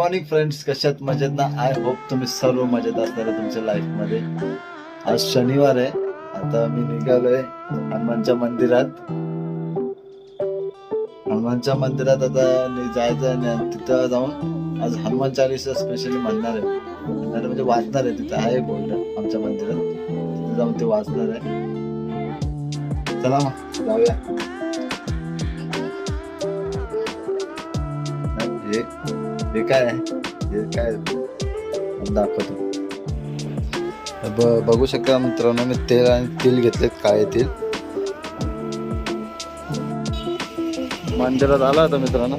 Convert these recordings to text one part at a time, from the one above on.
Morning friends कशात मजेत ना? आय होप तुम्ही सर्व मजेत असणार तुमच्या लाईफमध्ये. आज शनिवार आहे. आता मी निघालोय हनुमानच्या मंदिरात. हनुमानच्या मंदिरात आता जायचं आणि तिथं जाऊन आज हनुमान चालीसा स्पेशली म्हणणार आहे. म्हणजे वाचणार आहे तिथं. आहे बोलणं आमच्या मंदिरात. तिथं जाऊन ते वाचणार आहे. चला मग जाऊया. एक हे काय? हे काय? दाखवतो. ब- बघू शकता मित्रांनो मी तेल आणि तेल घेतलेत काळे तेल. मंदिरात आला होता मित्रांनो.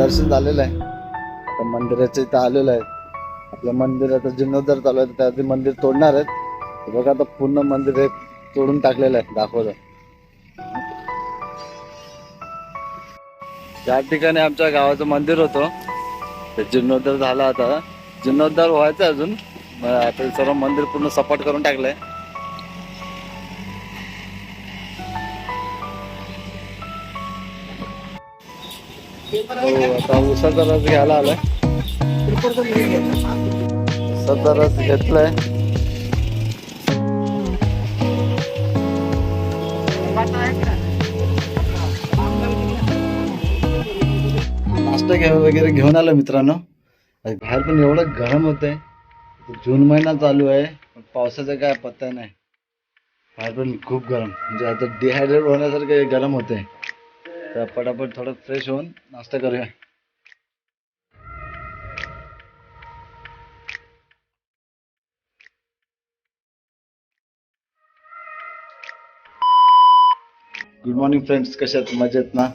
दर्शन झालेलं आहे. आता मंदिराच्या इथं आलेलं आहे. आपलं मंदिर आता जीर्णोद्धार चालू आहे त्या मंदिर तोडणार आहेत. बघा आता पूर्ण मंदिर हे तोडून टाकलेलं आहे दाखवलं. त्या ठिकाणी आमच्या गावाचं मंदिर होतं. ते जीर्णोद्धार झाला आता. जीर्णोद्धार व्हायचं अजून आता सर्व मंदिर पूर्ण सपाट करून टाकलंय. हो, आता उसाचा रस घ्यायला आलाय. उसाचा रस घेतलाय. नाश्ता घ्या वगैरे घेऊन आलो मित्रांनो. बाहेर पण एवढं गरम होत आहे जून महिना चालू आहे पण पावसाचा काय पत्ता नाही. बाहेर पण खूप गरम. म्हणजे आता डिहायड्रेट होण्यासारखं गरम होत आहे तर पटापट थोडं फ्रेश होऊन नाश्ता करूया. गुड मॉर्निंग फ्रेंड्स कशात मजेत ना?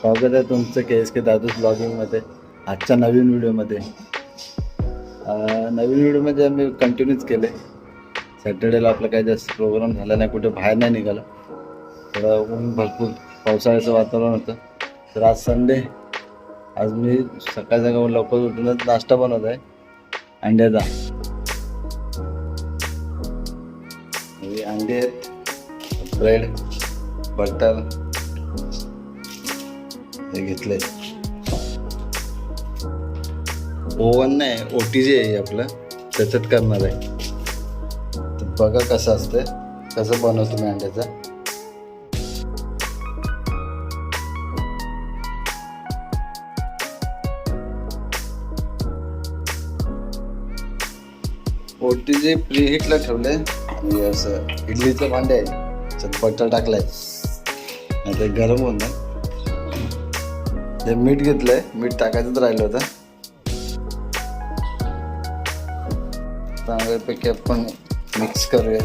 स्वागत आहे तुमचं के एस के दादूस ब्लॉगिंगमध्ये आजच्या नवीन व्हिडिओमध्ये नवीन व्हिडिओमध्ये आम्ही कंटिन्यूच केले. सॅटर्डेला आपला काही जास्त प्रोग्राम झाला नाही कुठे बाहेर नाही निघाला. थोडं ऊन भरपूर पावसाळ्याचं वातावरण होतं. तर आज संडे आज मी सकाळ सकाळ लवकर उठूनच नाश्ता बनवत आहे. अंड्याचा अंडे आहेत. Bread butter. हे घेतले. ओवन नाही ओ टी जी आहे आपलं त्याच्यात करणार आहे. तर बघा कसं असतं कसं बनवतो मी अंड्याचा. पोटी जे जी प्री हिटला ठेवलंय आणि असं इडलीचं भांडे आहे. त्याच्यात बटर टाकलाय. नाही ते गरम होऊन ते मीठ घेतलंय. मीठ टाकायचंच राहिलं होतं. चांगल्यापैकी आपण मिक्स करूया.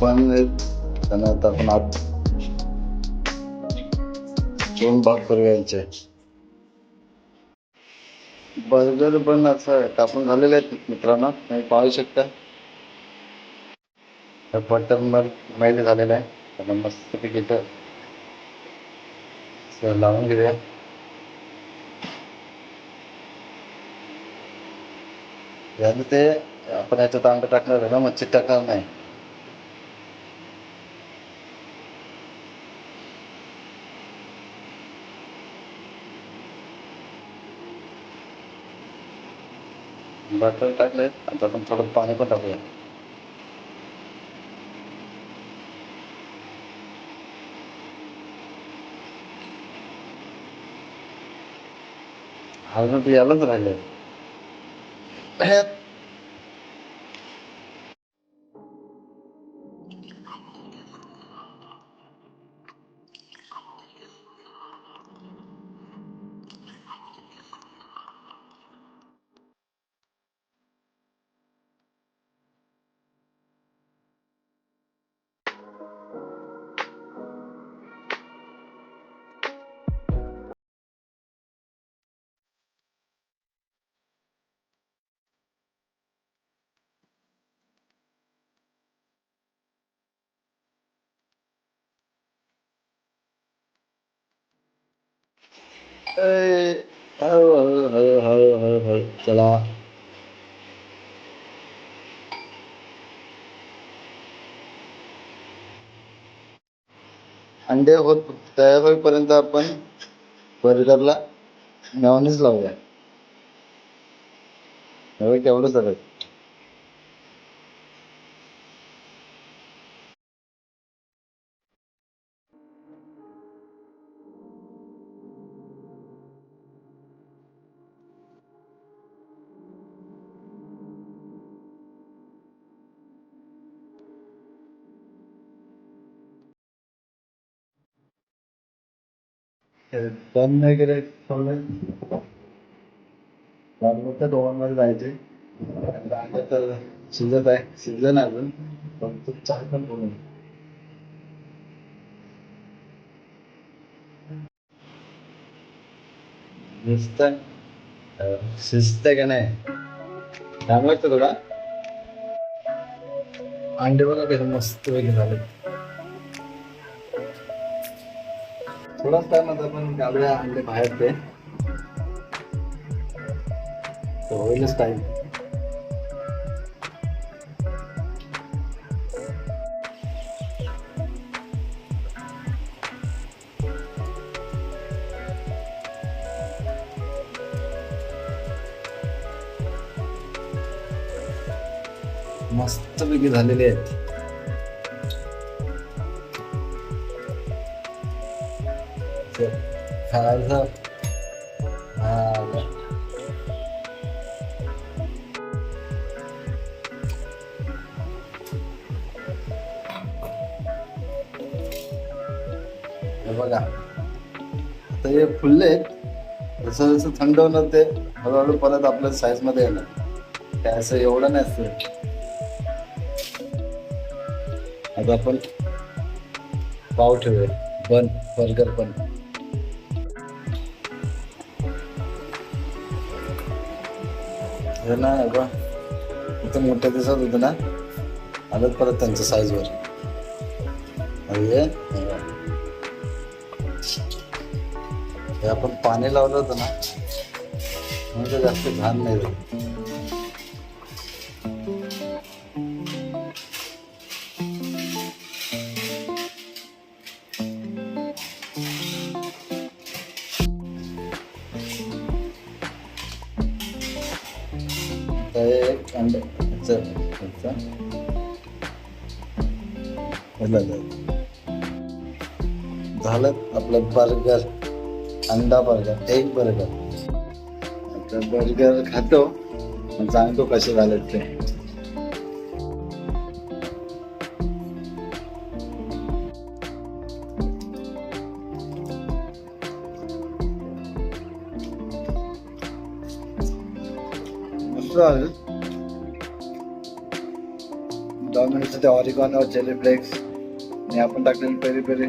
पण त्यांना आता आपण आत दोन भाग करूया बर्गर पण असं कापून झालेले आहेत मित्रांनो तुम्ही पाहू शकता. बटर मग मैल झालेलं आहे. त्यांना मस्तपैकी इथं लावून घेऊया. यानं ते आपण याच्यात अंड टाकणार आहे ना मच्छी टाकणार नाही. बटर टाकले आता आपण थोडं पाणी पण टाकूया. हळद यालाच राहिले. ए, हळू हळू हळू हळू हळू हळू चला. अंडे होत तयार होईपर्यंत आपण बर्गरला मेवणीच लावूया. तेवढं सगळं सगळं बंद नाही केले त्या दोघांमध्ये जायचे तर शिजत आहे शिजलं नाही अजून पण तू चार पण बोलून शिस्त शिस्त का नाही? टाइम लागतो थोडा? अंडे बघा कसं मस्त वगैरे झाले थोडाच टाइम आता पण गावड्या अंडे बाहेर ते. तर होईलच टाइम मस्तपैकी झालेले आहेत. खायचं हे. बघा. आता हे फुलले जसं जसं थंड होणार ते हळूहळू परत आपल्या साईजमध्ये येणार. काय असं एवढं नाही असत आता आपण पाव ठेवूया. बन बर्गर पण हे ना बा. इथे इथं मोठं दिसत होतं ना. आलं परत त्यांच्या साईजवर हे हे आपण पाणी लावलं होतं ना. म्हणजे जास्त घाण नाही and अंड ह्याचं- ह्याचं. झालं आपलं बर्गर अंडा बर्गर एक बर्गर आता बर्गर खातो सांगतो कसे झाले ते मस्त झालं डॉमिनोचं ते ऑरिगॉनो फ्लेक्स आणि आपण टाकलेली पेरी पेरी.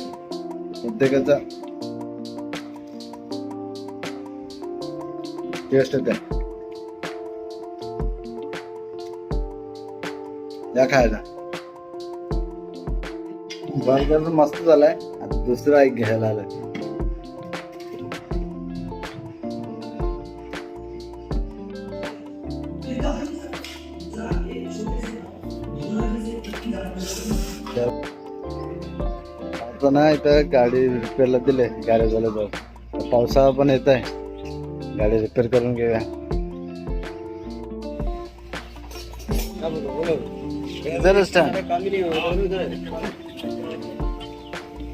प्रत्येकाचा टेस्ट येते. या खायला. बर्गर मस्त झालाय. आता दुसरा एक घ्यायला आलाय. आता ना इथं गाडी रिपेअरला दिले गॅरेजवाला जाऊ पावसाळा पण येत आहे. गाडी रिपेअर करून घेऊया.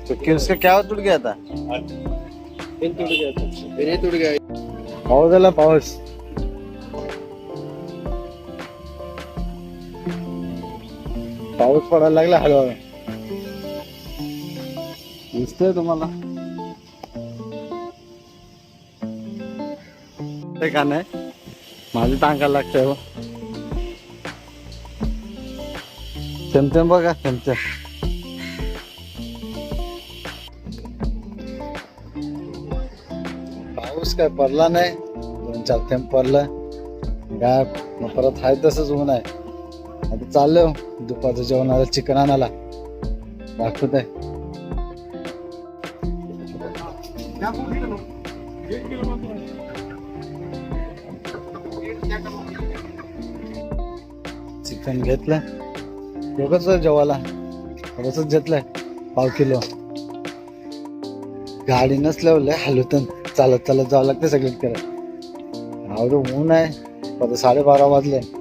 तो क्या उसका क्या टूट गया था पाऊस आला पाऊस. पाऊस पडायला लागला हळूहळू. दिसतंय तुम्हाला? ते का नाही? माझी टांगायला लागतंय हो. चमचम बघा चमचम. पाऊस काय पडला नाही. दोन चार थेंब पडला. काय मग परत हाय तसंच ऊन आहे. आता चाललो. दुपारचं जेवणाला चिकन आणायला. दाखवत आहे चिकन घेतलं. दोघंच जेवायला. थोडंसंच घेतलंय पाव किलो. गाडी नसल्यावर लय हलवतन चालत चालत जावं लागतं सगळीकडे. करत आवड ऊन आहे. आता साडेबारा वाजले.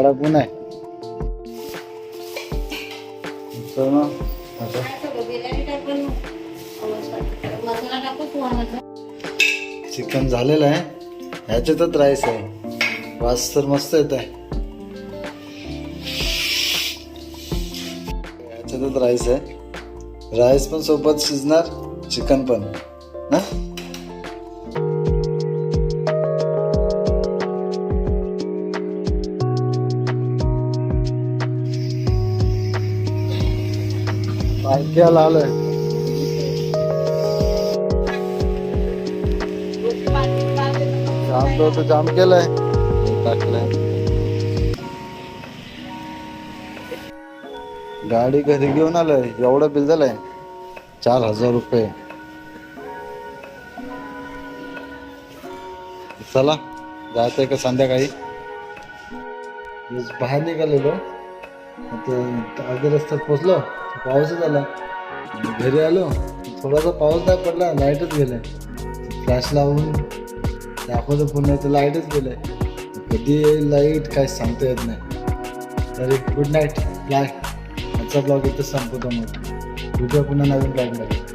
कडक ऊन आहे. चिकन झालेलं आहे. ह्याच्यातच राईस आहे. वास तर मस्त येत आहे. ह्याच्यातच राईस आहे. राईस पण सोबत शिजणार चिकन पण. ना? पालख्याला आलोय. जाम तो जाम केलाय. टाकलाय. गाडी घरी घेऊन आलोय. एवढं बिल झालंय. चार हजार रुपये. चला जायचंय का संध्याकाळी? दिवस बाहेर निघालेलो. आता अर्ध्या रस्त्यात पोचलो पाऊसच आला. घरी आलो थोडासा पाऊस नाही पडला लाईटच गेलाय फ्लॅश लावून दाखवलं पुन्हा तर लाईटच गेलंय कधी लाइट काय सांगता येत नाही. तरी गुड नाईट फ्लॅश आजचा ब्लॉग इथं संपवतो मग. उद्या पुन्हा नवीन ब्लॉग लागेल